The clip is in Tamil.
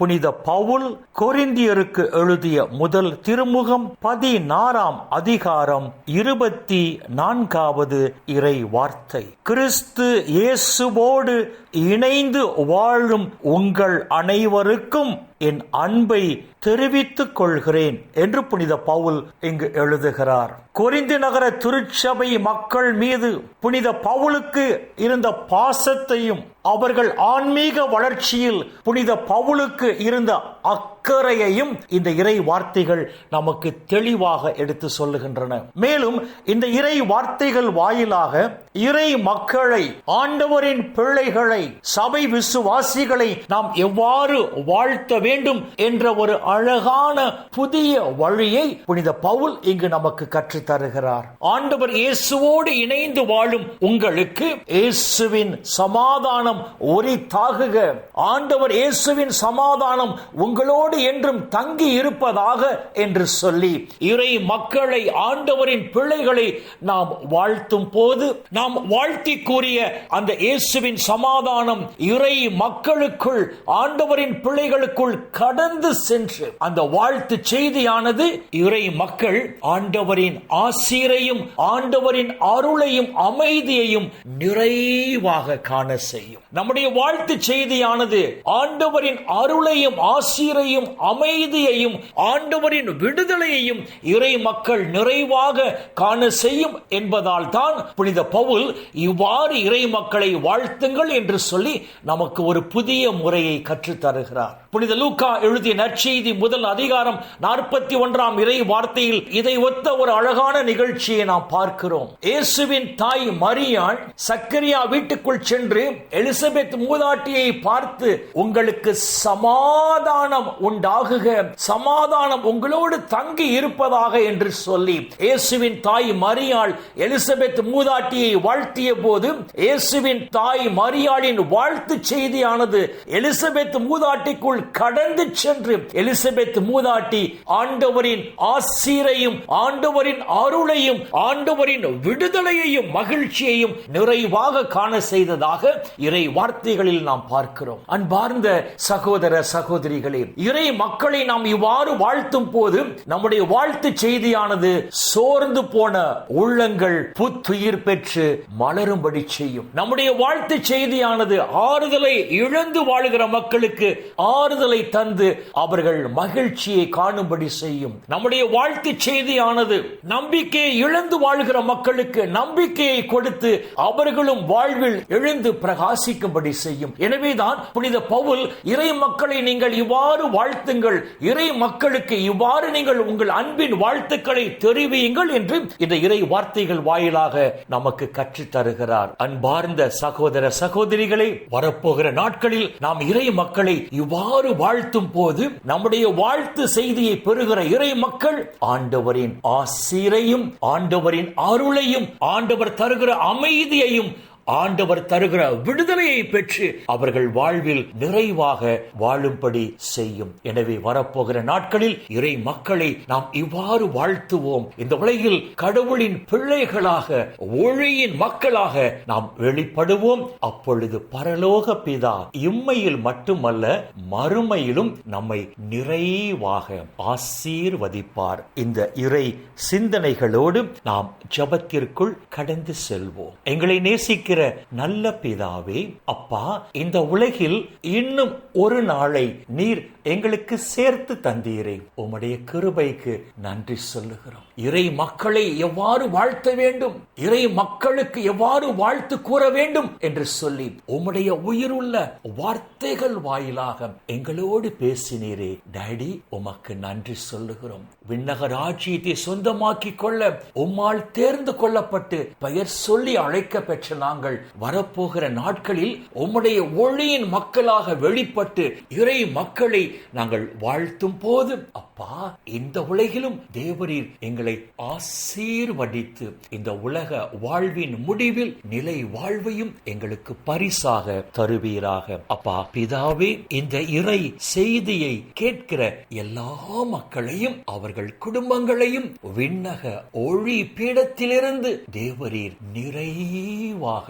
புனித பவுல் கொரிந்தியருக்கு எழுதிய முதல் திருமுகம் பதினாறாம் அதிகாரம் இருபத்தி நான்காவது இறை வார்த்தை. கிறிஸ்து இயேசுவோடு இணைந்து வாழும் உங்கள் அனைவருக்கும் என் அன்பை தெரிவித்துக் கொள்கிறேன் என்று புனித பவுல் இங்கு எழுதுகிறார். கொரிந்து நகர திருச்சபை மக்கள் மீது புனித பவுலுக்கு இருந்த பாசத்தையும் அவர்கள் ஆன்மீக வளர்ச்சியில் புனித பவுலுக்கு இருந்த அக்கறையையும் இந்த இறை வார்த்தைகள் நமக்கு தெளிவாக எடுத்து சொல்லுகின்றன. மேலும் இந்த இறை வார்த்தைகள் வாயிலாக இறை மக்களை ஆண்டவரின் பிள்ளைகளை சபை விசுவாசிகளை நாம் எவ்வாறு வாழ்த்த வேண்டும் என்ற ஒரு அழகான புதிய வழியை புனித பவுல் இங்கு நமக்கு கற்றுத் தருகிறார். ஆண்டவர் இயேசுவோடு இணைந்து வாழும் உங்களுக்கு இயேசுவின் சமாதானம் உரித்தாகுக. ஆண்டவர் இயேசுவின் சமாதானம் உங்களோடு என்றும் தங்கி இருப்பதாக என்று சொல்லி இறை மக்களை ஆண்டவரின் பிள்ளைகளை நாம் வாழ்த்தும் போது நாம் வாழ்த்தி கூறிய அந்த இயேசுவின் சமாதானம் இறை மக்களுக்குள் ஆண்டவரின் பிள்ளைகளுக்குள் கடந்து சென்று அந்த வாழ்த்து செய்தியானது இறை மக்கள் ஆண்டவரின் ஆசீரையும் ஆண்டவரின் அருளையும் அமைதியையும் நிறைவாக காண செய்யும். நம்முடைய வாழ்த்து செய்தியானது ஆண்டவரின் அருளையும் ஆசீரையும் அமைதியையும் ஆண்டவரின் விடுதலையையும் இறை மக்கள் நிறைவாக காண செய்யும் என்பதால் தான் புனித பவுல் இவ்வாறு இறை மக்களை வாழ்த்துங்கள் என்று சொல்லி நமக்கு ஒரு புதிய முறையை கற்றுத் தருகிறார் புனித லூக்கா எழுதிய நற்செய்தி முதல் அதிகாரம் நாற்பத்தி ஒன்றாம் இறை வார்த்தையில் இதை ஒத்த ஒரு அழகான நிகழ்ச்சியை நாம் பார்க்கிறோம். இயேசுவின் தாய் மரியாள் சக்கரியா வீட்டுக்குள் சென்று எலிசபெத் மூதாட்டியை பார்த்து உங்களுக்கு சமாதானம் உண்டாகுக சமாதானம் உங்களோடு தங்கி இருப்பதாக என்று சொல்லி இயேசுவின் தாய் மரியாள் எலிசபெத் மூதாட்டியை வாழ்த்திய போது இயேசுவின் தாய் மரியாளின் வாழ்த்து செய்தியானது எலிசபெத் மூதாட்டிக்குள் கடந்து சென்று எலிசபெத் மூதாட்டி ஆண்டவரின் ஆசீரையும் ஆண்டவரின் அருளையும் ஆண்டவரின் விடுதலையையும் மகிழ்ச்சியையும் நிறைவாக காண செய்ததாக இறை வார்த்தைகளில் நாம் பார்க்கிறோம். அன்பார்ந்த சகோதர சகோதரிகளே இறை மக்களை நாம் இவ்வாறு வாழ்த்தும் போது நம்முடைய வாழ்த்து செய்தியானது சோர்ந்து போன உள்ளங்கள் புத்துயிர் பெற்று மலரும்படி செய்யும். நம்முடைய வாழ்த்து செய்தியானது ஆறுதலை இழந்து வாழுகிற மக்களுக்கு ஆறு ஆறுதலை தந்து அவர்கள் மகிழ்ச்சியை காணும்படி செய்யும். நம்முடைய வாழ்த்து செய்தியானது நம்பிக்கையை இழந்து வாழ்கிற மக்களுக்கு நம்பிக்கையை கொடுத்து அவர்களும் வாழ்வில் எழுந்து பிரகாசிக்கும்படி செய்யும். எனவேதான் புனித பவுல் இறை மக்களை நீங்கள் இவ்வாறு வாழ்த்துங்கள். இறை மக்களுக்கு இவ்வாறு நீங்கள் உங்கள் அன்பின் வாழ்த்துக்களை தெரிவியுங்கள் என்று இந்த இறை வார்த்தைகள் வாயிலாக நமக்கு கற்றுத் தருகிறார். அன்பார்ந்த சகோதர சகோதரிகளை வரப்போகிற நாட்களில் நாம் இறை மக்களை இவ்வாறு வாழ்த்தும் போது நம்முடைய வாழ்த்து செய்தியை பெறுகிற இறை மக்கள் ஆண்டவரின் ஆசிரையும் ஆண்டவரின் அருளையும் ஆண்டவர் தருகிற அமைதியையும் ஆண்டவர் தருகிற விடுதலையை பெற்று அவர்கள் வாழ்வில் நிறைவாக வாழும்படி செய்யும். எனவே வரப்போகிற நாட்களில் இறை மக்களை நாம் இவ்வாறு வாழ்த்துவோம். இந்த உலகில் கடவுளின் பிள்ளைகளாக ஒளியின் மக்களாக நாம் வெளிப்படுவோம். அப்பொழுது பரலோக பிதா இம்மையில் மட்டுமல்ல மறுமையிலும் நம்மை நிறைவாக ஆசீர்வதிப்பார். இந்த இறை சிந்தனைகளோடு நாம் ஜபத்திற்குள் கடந்து செல்வோம். எங்களை நேசிக்கிற நல்ல பிதாவே அப்பா இந்த உலகில் இன்னும் ஒரு நாளை நீர் எங்களுக்கு சேர்த்து தந்தீரே உம்முடைய கிருபைக்கு நன்றி சொல்லுகிறோம். இறை மக்களை எவ்வாறு வாழ்த்த வேண்டும்? இறை மக்களுக்கு எவ்வாறு வாழ்த்து கூற வேண்டும் என்று சொல்லி உம்முடைய உயிருள்ள வார்த்தைகள் வாயிலாக எங்களோடு பேசினீரே. டேடி உமக்கு நன்றி சொல்லுகிறோம். விண்ணக ராஜ்யத்தை சொந்தமாக்கிக் கொள்ள உம்மால் தேர்ந்து கொள்ளப்பட்டு பெயர் சொல்லி அழைக்க பெற்ற நாங்கள் நாங்கள் வரப்போகிற நாட்களில் உம்முடைய ஒளியின் மக்களாக வெளிப்பட்டு இறை மக்களை நாங்கள் வாழ்த்தும் போது அப்பா இந்த உலகிலும் தேவரீர் எங்களை ஆசீர்வதித்து இந்த உலக வாழ்வின் முடிவில் நிலை வாழ்வையும் எங்களுக்கு பரிசாக தருவீராக. அப்பா பிதாவே இந்த இறை செய்தியை கேட்கிற எல்லா மக்களையும் அவர்கள் குடும்பங்களையும் விண்ணக ஒளி பீடத்திலிருந்து தேவரீர் நிறைவாக